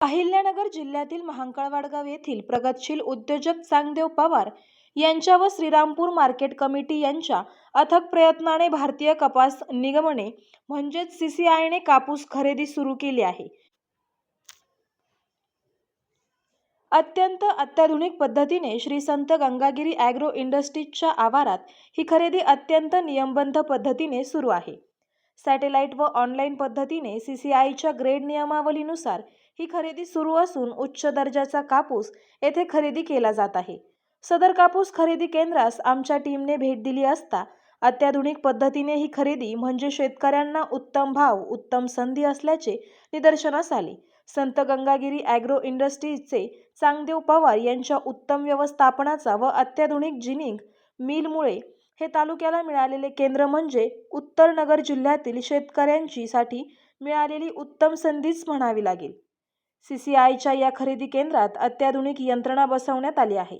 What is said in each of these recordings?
अहिल्यानगर जिल्ह्यातील महांकाळवाडगाव येथील प्रगतशील उद्योजक चांगदेव पवार यांच्या व श्रीरामपूर मार्केट कमिटी यांच्या अथक प्रयत्नाने भारतीय कपास निगमने म्हणजेच सीसीआयने कापूस खरेदी सुरू केली आहे. अत्यंत अत्याधुनिक पद्धतीने श्री संत गंगागिरी ॲग्रो इंडस्ट्रीजच्या आवारात ही खरेदी अत्यंत नियमबद्ध पद्धतीने सुरू आहे. सॅटेलाइट व ऑनलाईन पद्धतीने सीसीआयच्या ग्रेड नियमावलीनुसार ही खरेदी सुरू असून उच्च दर्जाचा कापूस येथे खरेदी केला जात आहे. सदर कापूस खरेदी केंद्रास आमच्या टीमने भेट दिली असता अत्याधुनिक पद्धतीने ही खरेदी म्हणजे शेतकऱ्यांना उत्तम भाव उत्तम संधी असल्याचे निदर्शनास आले. संत गंगागिरी ॲग्रो इंडस्ट्रीजचे चांगदेव पवार यांच्या उत्तम व्यवस्थापनाचा व अत्याधुनिक जिनिंग मिलमुळे हे तालुक्याला मिळालेले केंद्र म्हणजे उत्तर नगर जिल्ह्यातील शेतकऱ्यांची साठी मिळालेली उत्तम संधीच म्हणावी लागेल. सीसीआयच्या या खरेदी केंद्रात अत्याधुनिक यंत्रणा बसवण्यात आली आहे.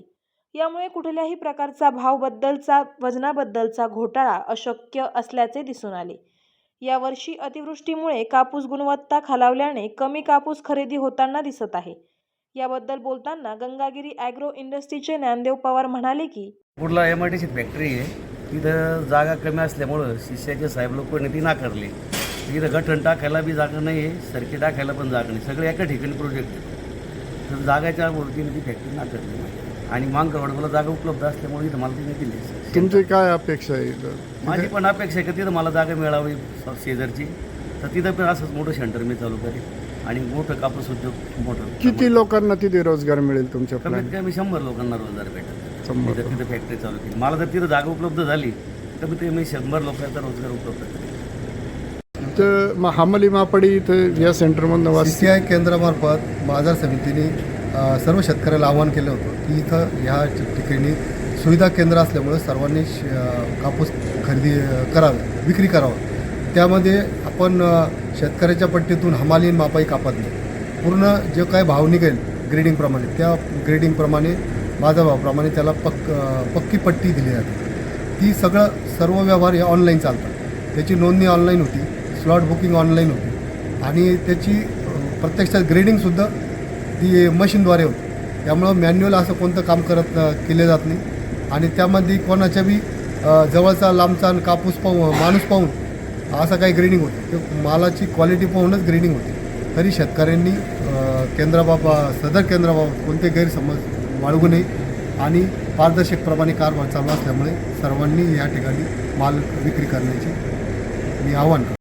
यामुळे कुठल्याही प्रकारचा भावबद्दलचा वजनाबद्दलचा घोटाळा अशक्य असल्याचे दिसून आले. यावर्षी अतिवृष्टीमुळे कापूस गुणवत्ता खालावल्याने कमी कापूस खरेदी होताना दिसत आहे. याबद्दल बोलताना गंगागिरी ॲग्रो इंडस्ट्रीचे ज्ञानदेव पवार म्हणाले की कुठला एम आय टीची फॅक्टरी आहे. तिथं जागा कमी असल्यामुळं शिष्याचे साहेब लोकांनी ती नाकारली. तिथं गठण टाकायला बी जागा नाही आहे सरकी टाकायला पण जागा नाही. सगळे एका ठिकाणी प्रोजेक्ट आहे तर जागाच्या वरतीने ती फॅक्टरी नाकारली आणि मांगरवाडला जागा उपलब्ध असल्यामुळे इथं मला तिने दिली. तुमची काय अपेक्षा आहे इथं? माझी पण अपेक्षा आहे की तिथं मला जागा मिळावी शेजारची? तर तिथं पण असंच मोठं सेंटर मी चालू करेन. आणि मोठं कापूस उद्योग मोठं किती लोकांना तिथे रोजगार मिळेल तुमच्या कमीत कमी शंभर लोकांना रोजगार भेटेल. तिथं तिथं फॅक्टरी चालू केली. मला जर तिथं जागा उपलब्ध झाली कमीत कमी शंभर लोकांचा रोजगार उपलब्ध करेल तर मग हमाली मापडी इथं या सेंटरमधनं सी वाच सी आय केंद्रामार्फत बाजार समितीने सर्व शेतकऱ्याला आवाहन केलं होतं की इथं ह्या ठिकाणी सुविधा केंद्र असल्यामुळं सर्वांनी कापूस खरेदी करावी करावे विक्री करावं. त्यामध्ये आपण शेतकऱ्याच्या पट्टीतून हमाली मापाई कापत नाही. पूर्ण जे काय भाव निघेल ग्रेडिंगप्रमाणे त्या ग्रेडिंगप्रमाणे बाजारभावाप्रमाणे त्याला पक्क पक्की पट्टी दिली जाते. ती सगळं सर्व व्यवहार हे ऑनलाईन चालतात. त्याची नोंदणी ऑनलाईन होती. स्लॉट बुकिंग ऑनलाईन होती. आणि त्याची प्रत्यक्षात ग्रेडिंगसुद्धा ती मशीनद्वारे होते. त्यामुळं मॅन्युअल असं कोणतं काम करत केले जात नाही. आणि त्यामध्ये कोणाच्या बी जवळचा लांबचा आणि कापूस पाहून माणूस पाहून असं काही ग्रेडिंग होतं. ते मालाची क्वालिटी पाहूनच ग्रेडिंग होते. तरी शेतकऱ्यांनी केंद्राबाबा सदर केंद्राबाबत कोणते गैरसमज बाळगू नये. आणि पारदर्शकप्रमाणे कारभार चालू असल्यामुळे सर्वांनी या ठिकाणी माल विक्री करण्याची मी आव्हान